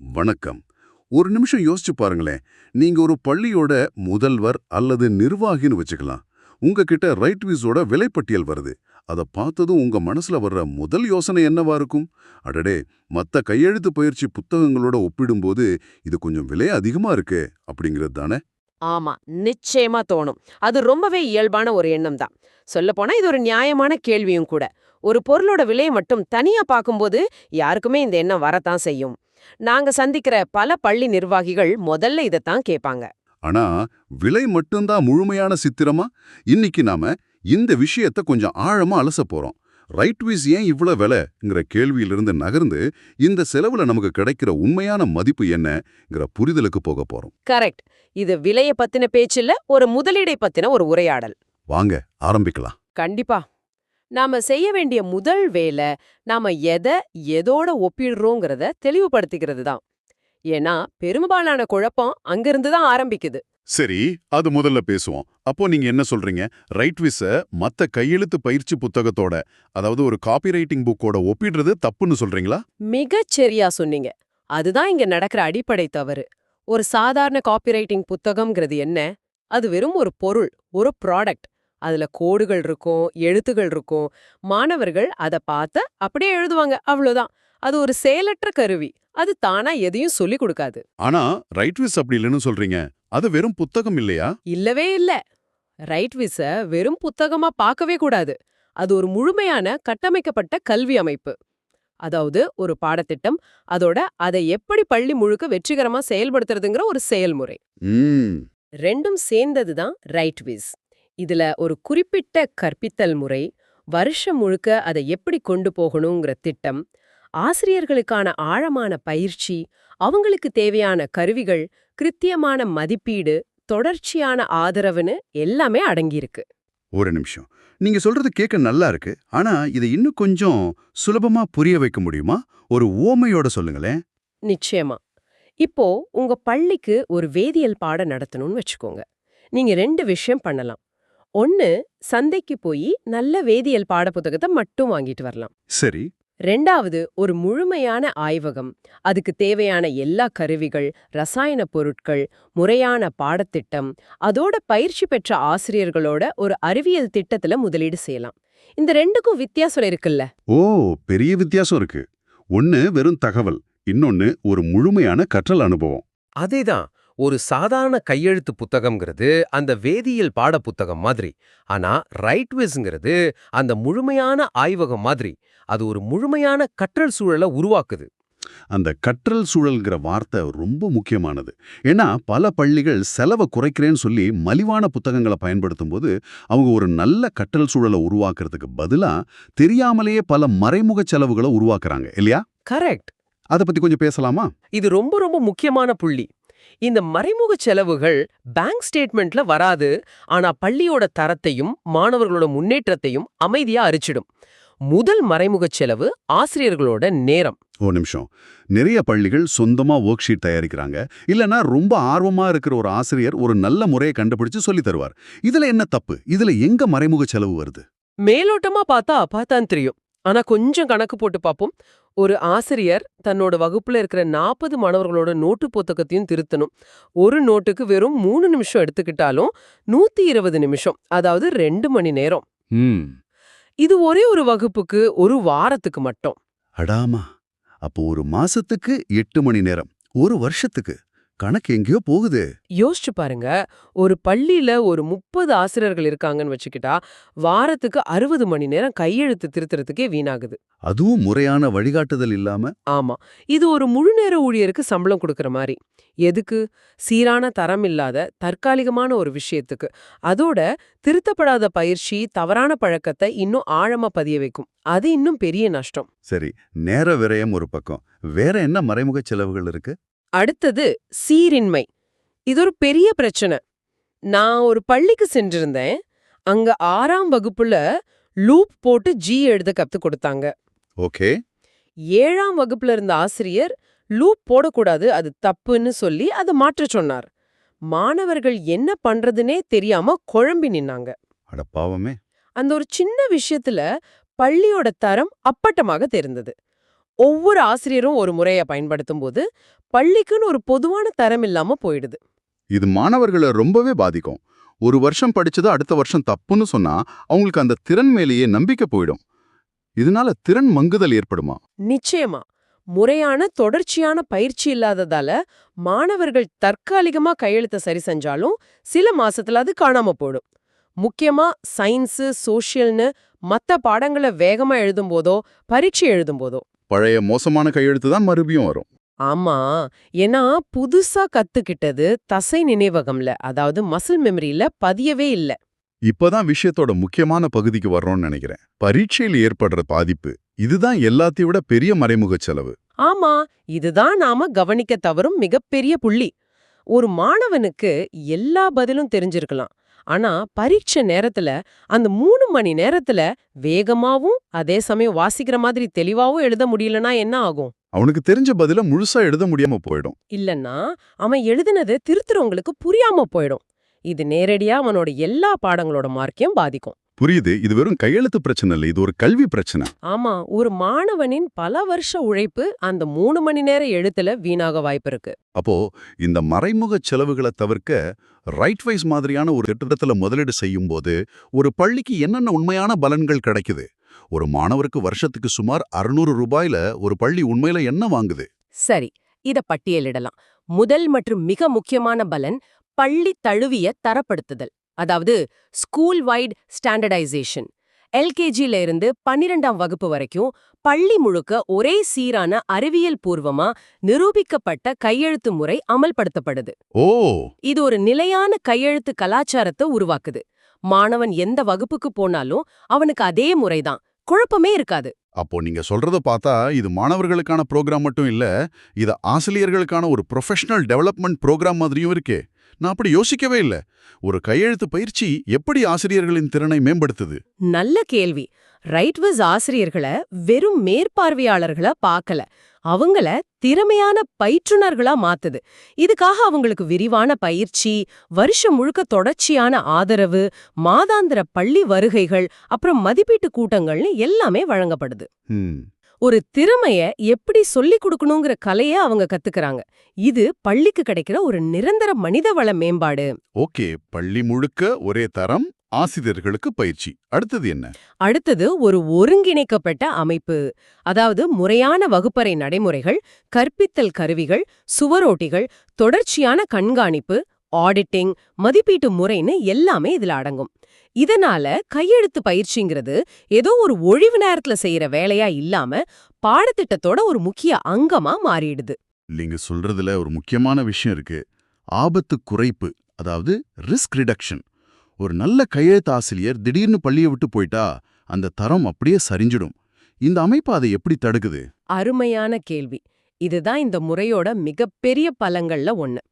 வணக்கம். ஒரு நிமிஷம் யோசிச்சு பாருங்களேன். நீங்க ஒரு பள்ளியோட முதல்வர் அல்லது நிர்வாகின்னு வச்சுக்கலாம். உங்ககிட்ட ரைட் வீஸோட விலைப்பட்டியல் வருது. அதை பார்த்ததும் உங்க மனசுல வர்ற முதல் யோசனை என்னவா இருக்கும்? அடடே மத்த கையெழுத்து பயிற்சி புத்தகங்களோட ஒப்பிடும்போது இது கொஞ்சம் விலை அதிகமா இருக்கு அப்படிங்கிறது தானே? ஆமா நிச்சயமா தோணும். அது ரொம்பவே இயல்பான ஒரு எண்ணம் தான். சொல்லப்போனா இது ஒரு நியாயமான கேள்வியும் கூட. ஒரு பொருளோட விலையை மட்டும் தனியா பார்க்கும்போது யாருக்குமே இந்த எண்ணம் வரத்தான் செய்யும். நாங்க சந்திக்கிற பல பள்ளி நிர்வாகிகள் முதல்ல இதைத்தான் கேட்பாங்க ஆனா விலை மட்டும்தான் முழுமையான சித்திரமா? இன்னைக்கு நாம இந்த விஷயத்த கொஞ்சம் ஆழமா அலச போறோம். ரைட் வீஸ் ஏன் இவ்ளோ விலைங்கிற கேள்வியிலிருந்து நகர்ந்து இந்த செலவுல நமக்கு கிடைக்கிற உண்மையான மதிப்பு என்னங்கிற புரிதலுக்கு போக போறோம். கரெக்ட். இது விலைய பத்தின பேச்சில்ல ஒரு முதலீடை பத்தின ஒரு உரையாடல். வாங்க ஆரம்பிக்கலாம். கண்டிப்பா. நாம செய்ய வேண்டிய முதல் வேலை நாம எதை எதோட ஒப்பிடுறோங்கிறத தெளிவுபடுத்திக்கிறது தான் ஏன்னா பெரும்பாலான குழப்பம் அங்கிருந்து தான் ஆரம்பிக்குது. சரி அது முதல்ல பேசுவோம். அப்போ நீங்க என்ன சொல்றீங்க? ரைட் விஸ மத்த கையெழுத்து பயிற்சி புத்தகத்தோட அதாவது ஒரு காப்பி ரைட்டிங் புக்கோட ஒப்பிடுறது தப்புன்னு சொல்றீங்களா? மிகச் சரியா சொன்னீங்க. அதுதான் இங்க நடக்கிற அடிப்படை தவறு. ஒரு சாதாரண காப்பிரைட்டிங் புத்தகம்ங்கிறது என்ன? அது வெறும் ஒரு பொருள் ஒரு ப்ராடக்ட் அதுல கோடுகள் இருக்கும் எழுத்துகள் இருக்கும். மாணவர்கள் அத பார்த்து அப்படியே எழுதுவாங்க அவ்வளவுதான். அது ஒரு செயலற்ற கருவி. அது தானா எதையும் சொல்லி கொடுக்காது. ஆனா ரைட் விஸ் அப்படி இல்லைன்னு சொல்றீங்க. அது வெறும் புத்தகம் இல்லையா? இல்லவே இல்ல. ரைட் விஸ வெறும் புத்தகமா பார்க்கவே கூடாது. அது ஒரு முழுமையான கட்டமைக்கப்பட்ட கல்வி அமைப்பு. அதாவது ஒரு பாடத்திட்டம் அதோட அதை எப்படி பள்ளி முழுக்க வெற்றிகரமா செயல்படுத்துறதுங்கிற ஒரு செயல்முறை. ரெண்டும் சேர்ந்தது தான் ரைட் விஸ். இதுல ஒரு குறிப்பிட்ட கற்பித்தல் முறை வருஷம் முழுக்க அதை எப்படி கொண்டு போகணுங்கிற திட்டம் ஆசிரியர்களுக்கான ஆழமான பயிற்சி அவங்களுக்கு தேவையான கருவிகள் கிருத்தியமான மதிப்பீடு தொடர்ச்சியான ஆதரவுன்னு எல்லாமே அடங்கியிருக்கு. ஒரு நிமிஷம். நீங்க சொல்றது கேட்க நல்லா இருக்கு. ஆனா இதை இன்னும் கொஞ்சம் சுலபமா புரிய வைக்க முடியுமா? ஒரு ஓமையோட சொல்லுங்களேன். நிச்சயமா. இப்போ உங்க பள்ளிக்கு ஒரு வேதியியல் பாடம் நடத்தணும்னு வச்சுக்கோங்க. நீங்க ரெண்டு விஷயம் பண்ணலாம். ஒன்னு சந்தைக்கு போய் நல்ல வேதியியல் பாடப்புத்தகத்தை மட்டும் வாங்கிட்டு வரலாம். சரி. ரெண்டாவது ஒரு முழுமையான ஆய்வகம். அதுக்கு தேவையான எல்லா கருவிகள் ரசாயன பொருட்கள் முறையான பாடத்திட்டம் அதோட பயிற்சி பெற்ற ஆசிரியர்களோட ஒரு அறிவியல் திட்டத்துல முதலீடு செய்யலாம். இந்த ரெண்டுக்கும் வித்தியாசம் இருக்குல்ல? ஓ பெரிய வித்தியாசம் இருக்கு. ஒன்னு வெறும் தகவல் இன்னொன்னு ஒரு முழுமையான கற்றல் அனுபவம். அதேதான். ஒரு சாதாரண கையெழுத்து புத்தகம்ங்கிறது அந்த வேதியியல் பாட புத்தகம் மாதிரி. ஆனா ரைட்விஸ்ங்கிறது அந்த முழுமையான ஆய்வகம் மாதிரி. அது ஒரு முழுமையான கற்றல் சூழலை உருவாக்குது. அந்த கற்றல் சூழல்ங்கிற வார்த்தை ரொம்ப முக்கியமானது. ஏன்னா பல பள்ளிகள் செலவை குறைக்கிறேன்னு சொல்லி மலிவான புத்தகங்களை பயன்படுத்தும் போது அவங்க ஒரு நல்ல கற்றல் சூழலை உருவாக்குறதுக்கு பதிலா தெரியாமலேயே பல மறைமுக செலவுகளை உருவாக்குறாங்க இல்லையா? கரெக்ட். அதை பத்தி கொஞ்சம் பேசலாமா? இது ரொம்ப ரொம்ப முக்கியமான புள்ளி. இந்த மறைமுக செலவுகள் பேங்க் ஸ்டேட்மெண்ட்ல வராது ஆனா பள்ளியோட தரத்தையும் மாணவர்களோட முன்னேற்றத்தையும் அமைதியா அரிச்சிடும். முதல் மறைமுக செலவு ஆசிரியர்களோட நேரம். ஒரு நிமிஷம். நிறைய பள்ளிகள் சொந்தமா ஒர்க் ஷீட் தயாரிக்கிறாங்க. இல்லனா ரொம்ப ஆர்வமா இருக்கிற ஒரு ஆசிரியர் ஒரு நல்ல முறையை கண்டுபிடிச்சு சொல்லி தருவார். இதுல என்ன தப்பு? இதுல எங்க மறைமுக செலவு வருது? மேலோட்டமா பார்த்தா அப்பாத்தான் தெரியும். ஆனா கொஞ்சம் கணக்கு போட்டு பார்ப்போம் ஒரு ஆசிரியர் தன்னோட வகுப்புல இருக்கிற நாற்பது மாணவர்களோட நோட்டு புத்தகத்தையும் திருத்தணும். ஒரு நோட்டுக்கு வெறும் மூணு நிமிஷம் எடுத்துக்கிட்டாலும் நூத்தி இருபது நிமிஷம் அதாவது ரெண்டு மணி நேரம். இது ஒரே ஒரு வகுப்புக்கு ஒரு வாரத்துக்கு மட்டும். அடாமா அப்போ ஒரு மாசத்துக்கு எட்டு மணி நேரம் ஒரு வருஷத்துக்கு? கணக்கு எங்கேயோ போகுது. யோசிச்சு பாருங்க. ஒரு பள்ளியில ஒரு முப்பது ஆசிரியர்கள் இருக்காங்கன்னு வச்சுக்கிட்டா வாரத்துக்கு அறுபது மணி நேரம் கையெழுத்து திருத்துறதுக்கே வீணாகுது. அதுவும் முறையான வழிகாட்டுதல் இல்லாம? ஆமா. இது ஒரு முழு நேர ஊழியருக்கு சம்பளம் கொடுக்கற மாதிரி. எதுக்கு? சீரான தரம் இல்லாத தற்காலிகமான ஒரு விஷயத்துக்கு. அதோட திருத்தப்படாத பயிற்சி தவறான பழக்கத்தை இன்னும் ஆழமா பதிய வைக்கும். அது இன்னும் பெரிய நஷ்டம். சரி நேர விரயம் ஒரு பக்கம். வேற என்ன மறைமுக செலவுகள் இருக்கு? அடுத்தது சீரின்மை. இது ஒரு பெரிய பிரச்சனை. நான் ஒரு பள்ளிக்கு சென்றிருந்தேன். அங்க ஆறாம் வகுப்புல லூப் போட்டு ஜி எழுத கத்து கொடுத்தாங்க. ஓகே. ஏழாம் வகுப்புல இருந்த ஆசிரியர் லூப் போடக்கூடாது அது தப்புன்னு சொல்லி அதை மாற்றச் சொன்னார். மாணவர்கள் என்ன பண்றதுனே தெரியாம குழம்பி நின்னாங்க. அட பாவமே. அந்த ஒரு சின்ன விஷயத்துல பள்ளியோட தரம் அப்பட்டமாக தெரிந்தது. ஒவ்வொரு ஆசிரியரும் ஒரு முறைய பயன்படுத்தும் போது பள்ளிக்குன்னு ஒரு பொதுவான தரம் இல்லாம போயிடுது. இது மாணவர்களை ரொம்பவே பாதிக்கும். ஒரு வருஷம் படிச்சது அடுத்த வருஷம் தப்புன்னு சொன்னா அவங்களுக்கு அந்த திறன் மேலேயே நம்பிக்கை போயிடும். இதனால திறன் மங்குதல் ஏற்படுமா? நிச்சயமா. முறையான தொடர்ச்சியான பயிற்சி இல்லாததால மாணவர்கள் தற்காலிகமா கையெழுத்த சரி செஞ்சாலும் சில மாசத்துல அது காணாம போயிடும். முக்கியமா சயின்ஸு சோஷியல்னு மத்த பாடங்களை வேகமா எழுதும் போதோ பரீட்சை எழுதும் போதோ பழைய மோசமான கையெழுத்து தான் மறுபடியும் வரும். ஆமா. ஏன்னா புதுசா கத்துக்கிட்டது தசை நினைவகம்ல. அதாவது மசில் மெமரியில பதியவே இல்ல. இப்பதான் விஷயத்தோட முக்கியமான பகுதிக்கு வர்றோம்னு நினைக்கிறேன். பரீட்சையில் ஏற்படுற பாதிப்பு இதுதான் எல்லாத்தையும் விட பெரிய மறைமுக செலவு. ஆமா. இதுதான் நாம கவனிக்க தவறும் மிகப்பெரிய புள்ளி. ஒரு மாணவனுக்கு எல்லா பதிலும் தெரிஞ்சிருக்கலாம். ஆனா பரீட்சை நேரத்துல அந்த மூணு மணி நேரத்துல வேகமாவும் அதே சமயம் வாசிக்கிற மாதிரி தெளிவாவும் எழுத முடியலனா என்ன ஆகும்? அவனுக்கு தெரிஞ்ச பதில முழுசா எழுத முடியாம போயிடும். இல்லன்னா அவன் எழுதினது திருத்துறவங்களுக்கு புரியாம போயிடும். இது நேரடியா அவனோட எல்லா பாடங்களோட மார்க்கையும் பாதிக்கும். புரியுது. இது வெறும் கையெழுத்து பிரச்சனை இல்லை. இது ஒரு கல்வி பிரச்சனை. ஆமா. ஒரு மாணவனின் பல வருஷ உழைப்பு அந்த மூணு மணி நேர எழுத்துல வீணாக வாய்ப்பு இருக்கு. அப்போ இந்த மறைமுக செலவுகளை தவிர்க்க ரைட் வைஸ் மாதிரியான ஒரு திட்டத்துல முதலீடு செய்யும் போது ஒரு பள்ளிக்கு என்னென்ன உண்மையான பலன்கள் கிடைக்குது? ஒரு மாணவருக்கு வருஷத்துக்கு சுமார் அறுநூறு ரூபாயில ஒரு பள்ளி உண்மையில என்ன வாங்குது? சரி. இத பட்டியலிடலாம். முதல் மற்றும் மிக முக்கியமான பலன் பள்ளி தழுவிய தரப்படுத்துதல். அதாவது ஸ்கூல் வைட் ஸ்டாண்டர்டைசேஷன் எல்கேஜில இருந்து பன்னிரெண்டாம் வகுப்பு வரைக்கும் பள்ளி முழுக்க ஒரே சீரான அறிவியல் பூர்வமா நிரூபிக்கப்பட்ட கையெழுத்து முறை அமல்படுத்தப்படுது. ஓ! இது ஒரு நிலையான கையெழுத்து கலாச்சாரத்தை உருவாக்குது. மாணவன் எந்த வகுப்புக்கு போனாலும் அவனுக்கு அதே முறைதான் குழப்பமே இருக்காது. அப்போ நீங்க சொல்றத பார்த்தா இது மாணவர்களுக்கான ப்ரோக்ராம் மட்டும் இல்ல இது ஆசிரியர்களுக்கான ஒரு ப்ரொஃபஷனல் டெவலப்மெண்ட் ப்ரோக்ராம் மாதிரியும் இருக்கே. நான் அப்படி யோசிக்கவே இல்ல. ஒரு கையெழுத்து பயிற்சி எப்படி ஆசிரியர்களின் திறனை மேம்படுத்துது? நல்ல கேள்வி. ரைட்விஸ் ஆசிரியர்களை வெறும் மேற்பார்வையாளர்களா பார்க்கல. அவங்கள திறமையான பயிற்றுனர்களா மாத்துது. இதுக்காக அவங்களுக்கு விரிவான பயிற்சி வருஷம் முழுக்க தொடர்ச்சியான ஆதரவு மாதாந்திர பள்ளி வருகைகள் அப்புறம் மதிப்பீட்டு கூட்டங்கள்னு எல்லாமே வழங்கப்படுது. ஒரு திறமைய எப்படி சொல்லிக் கொடுக்கணுங்கிற கலைய அவங்க கத்துக்கறாங்க. இது பள்ளிக்கு கிடைக்கிற ஒரு நிரந்தர மனிதவள மேம்பாடு. ஓகே பள்ளி முழுக்க ஒரே தரம் ஆசிரியர்களுக்கு பயிற்சி. அடுத்தது என்ன? அடுத்தது ஒரு ஒருங்கிணைக்கப்பட்ட அமைப்பு. அதாவது முறையான வகுப்பறை நடைமுறைகள் கற்பித்தல் கருவிகள் சுவரோட்டிகள் தொடர்ச்சியான கண்காணிப்பு ஆடிட்டிங் மதிப்பீட்டு முறைன்னு எல்லாமே இதுல அடங்கும். இதனால கையெழுத்து பயிற்சிங்கிறது ஏதோ ஒரு ஒழிவு நேரத்துல செய்யற வேலையா இல்லாம பாடத்திட்டத்தோட ஒரு முக்கிய அங்கமா மாறிடுது. நீங்க சொல்றதுல ஒரு முக்கியமான விஷயம் இருக்கு. ஆபத்து குறைப்பு அதாவது ரிஸ்க் ரிடக்ஷன் ஒரு நல்ல கையெழுத்து ஆசிரியர் திடீர்னு பள்ளியை விட்டு போயிட்டா அந்த தரம் அப்படியே சரிஞ்சிடும். இந்த அமைப்பு அதை எப்படி தடுக்குது? அருமையான கேள்வி. இதுதான் இந்த முறையோட மிகப்பெரிய பலங்கள்ல ஒண்ணு.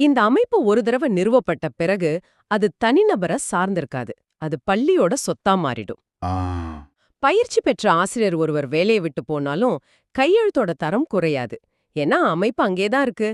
இந்த அமைப்பு ஒரு தடவை நிறுவப்பட்ட பிறகு அது தனிநபரை சார்ந்திருக்காது. அது பள்ளியோட சொத்தா மாறிடும். பயிற்சி பெற்ற ஆசிரியர் ஒருவர் வேலையை விட்டு போனாலும் கையெழுத்தோட தரம் குறையாது. ஏன்னா அமைப்பு அங்கேதான் இருக்கு.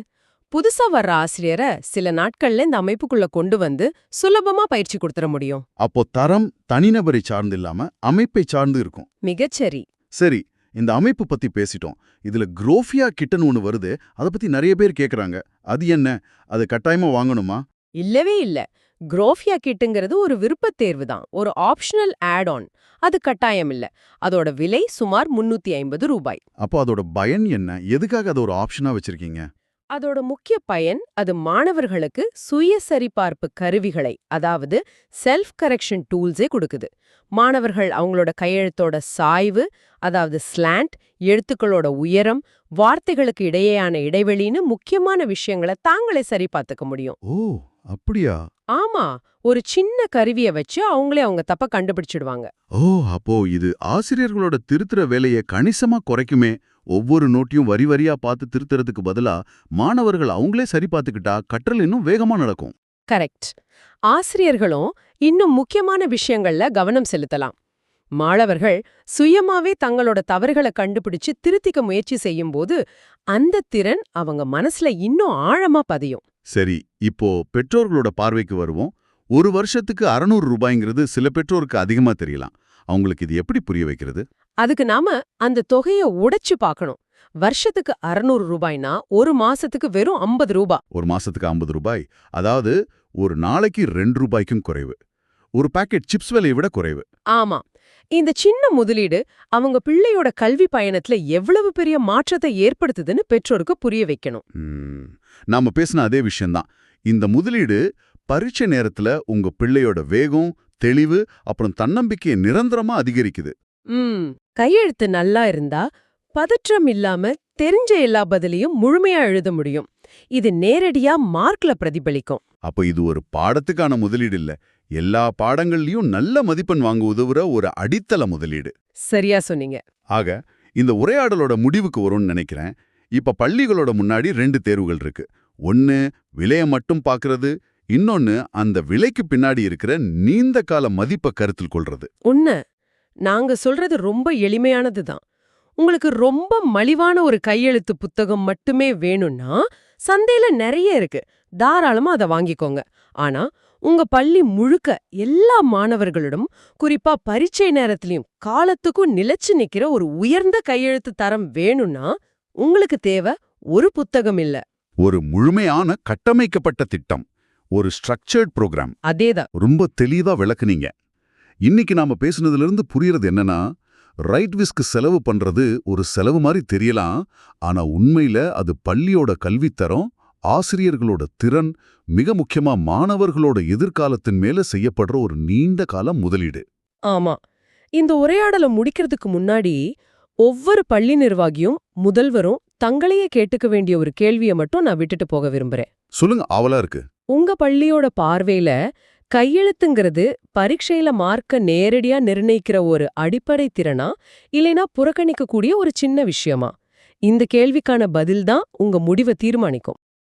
புதுசா வர்ற ஆசிரியரை சில நாட்கள்ல இந்த அமைப்புக்குள்ள கொண்டு வந்து சுலபமா பயிற்சி கொடுத்துட முடியும். அப்போ தரம் தனிநபரை சார்ந்து இல்லாம அமைப்பை சார்ந்து இருக்கும். மிகச்சரி. சரி இந்த அமைப்பு பத்தி பேசிட்டோம். இதுல குரோஃபியா கிட்டன் ஒன்னு வருது. அதை பத்தி நிறைய பேர் கேக்குறாங்க. அது என்ன? அது கட்டாயமா வாங்கணுமா? இல்லவே இல்ல. குரோஃபியா கிட்டுங்கிறது ஒரு விருப்பத் தேர்வு தான் ஒரு ஆப்ஷனல் ஆட் ஆன் அது கட்டாயம் இல்ல. அதோட விலை சுமார் முன்னூத்தி ஐம்பது ரூபாய். அப்போ அதோட பயன் என்ன? எதுக்காக அதை ஒரு ஆப்ஷனா வச்சிருக்கீங்க? அதோட முக்கிய பயன் அது மாணவர்களுக்கு சுய சரிபார்ப்பு கருவிகளை அதாவது செல்ஃப் கரெக்ஷன் டூல்ஸே கொடுக்குது. மாணவர்கள் அவங்களோட கையெழுத்தோட சாய்வு அதாவது ஸ்லாண்ட் எழுத்துக்களோட உயரம் வார்த்தைகளுக்கு இடையேயான இடைவெளின்னு முக்கியமான விஷயங்களை தாங்களே சரி பார்த்துக்க முடியும். ஓ அப்படியா? ஆமா ஒரு சின்ன கருவிய வச்சு அவங்களே அவங்க தப்ப கண்டுபிடிச்சிடுவாங்க. ஓ அப்போ இது ஆசிரியர்களோட திருத்துற வேலையை கணிசமா குறைக்குமே. ஒவ்வொரு நோட்டையும் வரி வரியா பார்த்து திருத்துறதுக்கு பதிலா மாணவர்கள் அவங்களே சரி பார்த்துக்கிட்டா கற்றல் இன்னும் வேகமா நடக்கும். கரெக்ட். ஆசிரியர்களும் இன்னும் முக்கியமான விஷயங்கள்ல கவனம் செலுத்தலாம். மாணவர்கள் சுயமாவே தங்களோட தவறுகளை கண்டுபிடிச்சு திருத்திக்க முயற்சி செய்யும்போது அந்த திறன் அவங்க மனசுல இன்னும் ஆழமா பதியும். சரி இப்போ பெற்றோர்களோட பார்வைக்கு வருவோம். ஒரு வருஷத்துக்கு அறநூறு ரூபாய்ங்கிறது சில பெற்றோருக்கு அதிகமா தெரியலாம். அவங்களுக்கு இது எப்படி புரிய வைக்கிறது? அதுக்கு நாம அந்த தொகைய உடைச்சு பார்க்கணும். வருஷத்துக்கு அறுநூறு ரூபாய்னா ஒரு மாசத்துக்கு வெறும் ஐம்பது ரூபாய் ஒரு மாசத்துக்கு ஐம்பது ரூபாய். அதாவது ஒரு நாளைக்கு ரெண்டு ரூபாய்க்கும் குறைவு. ஒரு பாக்கெட் சிப்ஸ் விலையை விட குறைவு. ஆமா. இந்த சின்ன முதலீடு அவங்க பிள்ளையோட கல்வி பயணத்துல எவ்வளவு பெரிய மாற்றத்தை ஏற்படுத்துதுன்னு பெற்றோருக்கு புரிய வைக்கணும். நாம பேசின அதே விஷயம்தான். இந்த முதலீடு பரீட்சை நேரத்துல உங்க பிள்ளையோட வேகம் தெளிவு அப்புறம் தன்னம்பிக்கையை நிரந்தரமா அதிகரிக்குது. ம். கையெழுத்து நல்லா இருந்தா பதற்றம் இல்லாம தெரிஞ்ச எல்லா பதிலையும் முழுமையா எழுத முடியும். இது நேரடியா மார்க்ல பிரதிபலிக்கும். அப்ப இது ஒரு பாடத்துக்கான முதலீடு இல்ல. எல்லா பாடங்கள்லயும் நல்ல மதிப்பெண் வாங்க உதவுற ஒரு அடித்தள முதலீடு. சரியா சொன்னீங்க. ஆக இந்த உரையாடலோட முடிவுக்கு வரும்னு நினைக்கிறேன். இப்ப பள்ளிகளோட முன்னாடி ரெண்டு தேர்வுகள் இருக்கு. ஒன்னு விலைய மட்டும் பார்க்கறது இன்னொன்னு அந்த விலைக்கு பின்னாடி இருக்கிற நீண்ட கால மதிப்பை கருத்தில் கொள்றது. உன்ன நாங்க சொல்றது ரொம்ப எளிமையானதுதான் உங்களுக்கு ரொம்ப மலிவான ஒரு கையெழுத்து புத்தகம் மட்டுமே வேணும்னா சந்தையில நிறைய இருக்கு. தாராளமா அதை வாங்கிக்கோங்க. ஆனா உங்க பள்ளி முழுக்க எல்லா மாணவர்களிடம் குறிப்பா பரீட்சை நேரத்திலயும் காலத்துக்கும் நிலைச்சு நிக்கிற ஒரு உயர்ந்த கையெழுத்து தரம் வேணும்னா உங்களுக்கு தேவை ஒரு புத்தகம் இல்ல. ஒரு முழுமையான கட்டமைக்கப்பட்ட திட்டம் ஒரு ஸ்ட்ரக்சர்ட் ப்ரோக்ராம் அதேதான். ரொம்ப தெளிவா விளக்குனீங்க. இன்னைக்கு நாம பேசுனதுல இருந்து புரியறது என்னன்னா ரைட் விஸ்க்கு செலவு பண்றது ஒரு செலவு மாதிரி தெரியலாம் ஆனா உண்மையில அது பள்ளியோட கல்வித்தரம் ஆசிரியர்களோட திறன் மிக முக்கியமா மாணவர்களோட எதிர்காலத்தின் மேல செய்யப்படுற ஒரு நீண்ட கால முதலீடு. ஆமா. இந்த உரையாடலை முடிக்கிறதுக்கு முன்னாடி ஒவ்வொரு பள்ளி நிர்வாகியும் முதல்வரும் தங்களையே கேட்டுக்க வேண்டிய ஒரு கேள்வியை மட்டும் நான் விட்டுட்டு போக விரும்புறேன். சொல்லுங்க ஆவலா இருக்கு. உங்க பள்ளியோட பார்வையில கையெழுத்துங்கிறது பரீட்சையில மார்க்க நேரடியா நிர்ணயிக்கிற ஒரு அடிப்படை திறனா இல்லைனா புறக்கணிக்கக்கூடிய ஒரு சின்ன விஷயமா? இந்த கேள்விக்கான பதில்தான் உங்க முடிவை தீர்மானிக்கும்.